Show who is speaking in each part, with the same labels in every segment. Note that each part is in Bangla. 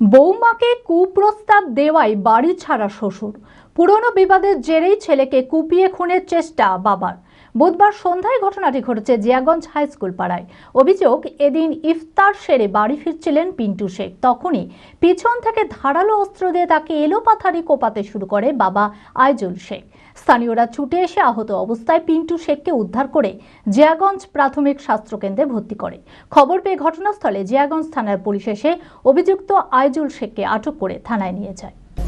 Speaker 1: বৌমাকে কুপ্রস্তাব দেওয়াই বাড়ি ছাড়া শ্বশুর। পুরনো বিবাদের জেরেই ছেলেকে কুপিয়ে খুনের চেষ্টা বাবার। বুধবার সন্ধ্যায় ঘটনাটি ঘটেছে জিয়াগঞ্জ হাই স্কুল পাড়ায়। অভিযোগ, এদিন ইফতার সেরে বাড়ি ফিরছিলেন পিন্টু শেখ। তখনই পিছন থেকে ধারালো অস্ত্র দিয়ে তাকে এলোপাথারি কোপাতে শুরু করে বাবা আইজুল শেখ। স্থানীয়রা ছুটে এসে আহত অবস্থায় পিন্টু শেখকে উদ্ধার করে জিয়াগঞ্জ প্রাথমিক স্বাস্থ্যকেন্দ্রে ভর্তি করে। খবর পেয়ে ঘটনাস্থলে জিয়াগঞ্জ থানার পুলিশ এসে অভিযুক্ত আইজুল শেখকে আটক করে থানায় নিয়ে যায়।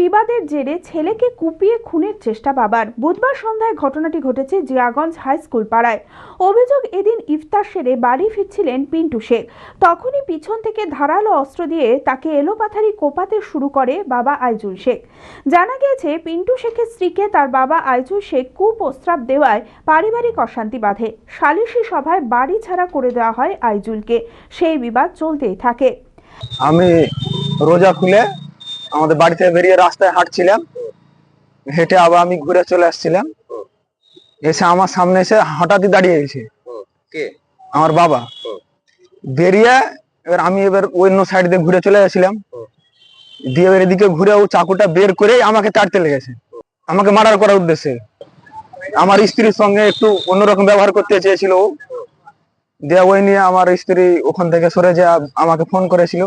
Speaker 2: বিবাদের জেরে ছেলেকে কুপিয়ে খুনের চেষ্টা বাবার। বুধবার সন্ধ্যায় ঘটনাটি ঘটেছে জিয়াগঞ্জ হাই স্কুল পাড়ায়। অভিযোগ এদিন ইফতার সেরে বাড়ি ফিরছিলেন পিন্টু শেখ। তখনই পিছন থেকে ধারালো অস্ত্র দিয়ে তাকে এলোপাথারি কোপাতে শুরু করে বাবা আইজুল শেখ। জানা গিয়েছে, পিন্টু শেখের স্ত্রীকে তার বাবা আইজুল শেখ কুপ্রস্তাব দেওয়ায় পারিবারিক অশান্তি বাধে। সালিশি সভায় বাড়ি ছাড়া করে দেওয়া হয় আইজুলকে। সেই বিবাদ চলতেই থাকে।
Speaker 3: আমি রোজা খুলে আমাদের বাড়ি থেকে বেরিয়ে রাস্তায় হাঁটছিলাম। হেঁটে আবার আমি ঘুরে চলে আসছিলাম। এসে আমার সামনে এসে হঠাৎই দাঁড়িয়ে গেছে। আমার বাবা। বেরিয়ে এবার আমি এবার অন্য সাইড দিয়ে ঘুরে চলে গেছিলাম। দিয়ে এবার এদিকে ঘুরে ও চাকুটা বের করে আমাকে তাড়তে লেগেছে। আমাকে মার্ডার করার উদ্দেশ্যে। আমার স্ত্রীর সঙ্গে একটু অন্যরকম ব্যবহার করতে চেয়েছিল ও। দিয়ে ওই নিয়ে আমার স্ত্রী ওখান থেকে সরে যে আমাকে ফোন করেছিল।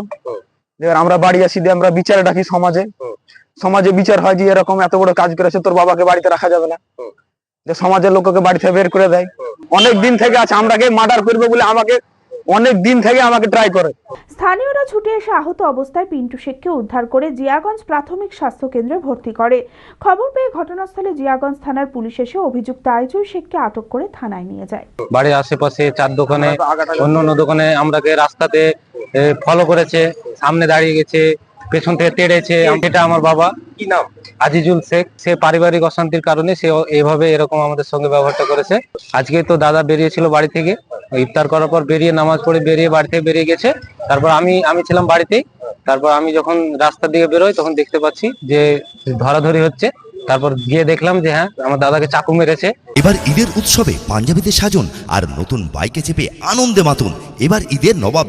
Speaker 3: এবার আমরা বাড়ি আসি দিয়ে আমরা বিচার ডাকি সমাজে। সমাজে বিচার হয় যে এরকম এত বড় কাজ করেছে তোর বাবাকে বাড়িতে রাখা যাবে না। যে সমাজের লোককে বাড়ি থেকে বের করে দেয়। অনেক দিন থেকে আছে আমরাকে মার্ডার করবে বলে আমাকে অনেক দিন থেকে আমাকে ট্রাই করে।
Speaker 2: স্থানীয়রা ছুটে এসে আহত অবস্থায় পিন্টু শেখকে উদ্ধার করে জিয়াগঞ্জ প্রাথমিক স্বাস্থ্য কেন্দ্রে ভর্তি করে। খবর পেয়ে ঘটনাস্থলে জিয়াগঞ্জ থানার পুলিশ এসে অভিযুক্ত আইজুল শেখকে আটক করে থানায় নিয়ে যায়।
Speaker 4: বাড়ির আশেপাশে চার দোকানে অন্য অন্য দোকানে আমরাকে রাস্তাতে ফলো করেছে সামনে দাঁড়িয়ে গেছে পেছন থেকে তেড়েছে এটা আমার বাবা।
Speaker 5: কি নাম?
Speaker 4: আজিজুল শেখ সে পারিবারিক অশান্তির কারণে সে এইভাবে এরকম আমাদের সঙ্গে ব্যবহারটা করেছে। আজকে তো দাদা বেরিয়েছিল বাড়ি থেকে ইফতার করার পর বেরিয়ে নামাজ পড়ে বেরিয়ে বাড়ি থেকে বেরিয়ে গেছে। তারপর আমি আমি ছিলাম বাড়িতেই। তারপর আমি যখন রাস্তার দিকে বেরোই তখন দেখতে পাচ্ছি যে ধরাধরি হচ্ছে। তারপর গিয়ে দেখলাম যে হ্যাঁ আমার দাদাকে চাকু মেরেছে।
Speaker 6: এবার ঈদের উৎসবে পাঞ্জাবিতে সাজুন আর নতুন বাইকে চেপে আনন্দে মাতুন। এবার ঈদের নবাব